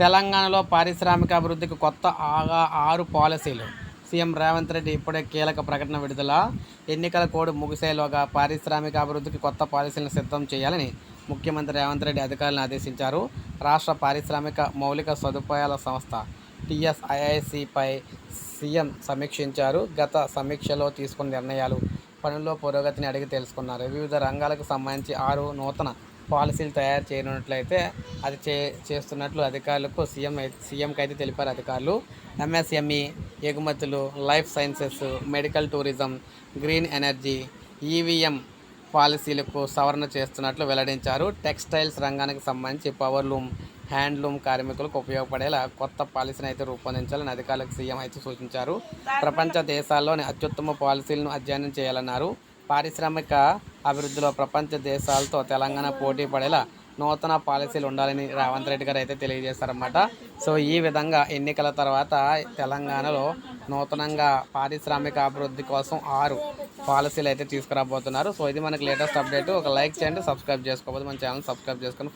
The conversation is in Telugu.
తెలంగాణలో పారిశ్రామిక అభివృద్ధికి కొత్త ఆగా ఆరు పాలసీలు. సీఎం రేవంత్ రెడ్డి ఇప్పుడే కీలక ప్రకటన విడుదల. ఎన్నికల కోడ్ ముగిసేలోగా పారిశ్రామిక అభివృద్ధికి కొత్త పాలసీలను సిద్ధం చేయాలని ముఖ్యమంత్రి రేవంత్ రెడ్డి అధికారులను ఆదేశించారు. రాష్ట్ర పారిశ్రామిక మౌలిక సదుపాయాల సంస్థ టీఎస్ఐఐసిపై సీఎం సమీక్షించారు. గత సమీక్షలో తీసుకున్న నిర్ణయాలు పనుల్లో పురోగతిని అడిగి తెలుసుకున్నారు. వివిధ రంగాలకు సంబంధించి ఆరు నూతన పాలసీలు తయారు చేయనున్నట్లయితే అది చే చేస్తున్నట్లు అధికారులకు సీఎం సీఎంకి అయితే తెలిపారు అధికారులు. ఎంఎస్ఎంఈ ఎగుమతులు life sciences medical tourism green energy EVM పాలసీలకు సవరణ చేస్తున్నట్లు వెల్లడించారు. టెక్స్టైల్స్ రంగానికి సంబంధించి పవర్లూమ్ హ్యాండ్లూమ్ కార్మికులకు ఉపయోగపడేలా కొత్త పాలసీని అయితే రూపొందించాలని అధికారులకు సీఎం అయితే సూచించారు. ప్రపంచ దేశాల్లోని అత్యుత్తమ పాలసీలను అధ్యయనం చేయాలన్నారు. పారిశ్రామిక అభివృద్ధిలో ప్రపంచ దేశాలతో తెలంగాణ పోటీ పడేలా నూతన పాలసీలు ఉండాలని రేవంత్ రెడ్డి గారు అయితే తెలియజేశారన్నమాట. సో ఈ విధంగా ఎన్నికల తర్వాత తెలంగాణలో నూతనంగా పారిశ్రామిక అభివృద్ధి కోసం ఆరు పాలసీలు అయితే తీసుకురాబోతున్నారు. సో ఇది మనకి లేటెస్ట్ అప్డేట్. ఒక లైక్ చేయండి సబ్స్క్రైబ్ చేసుకోబోతుంది మన ఛానల్ సబ్స్క్రైబ్ చేసుకొని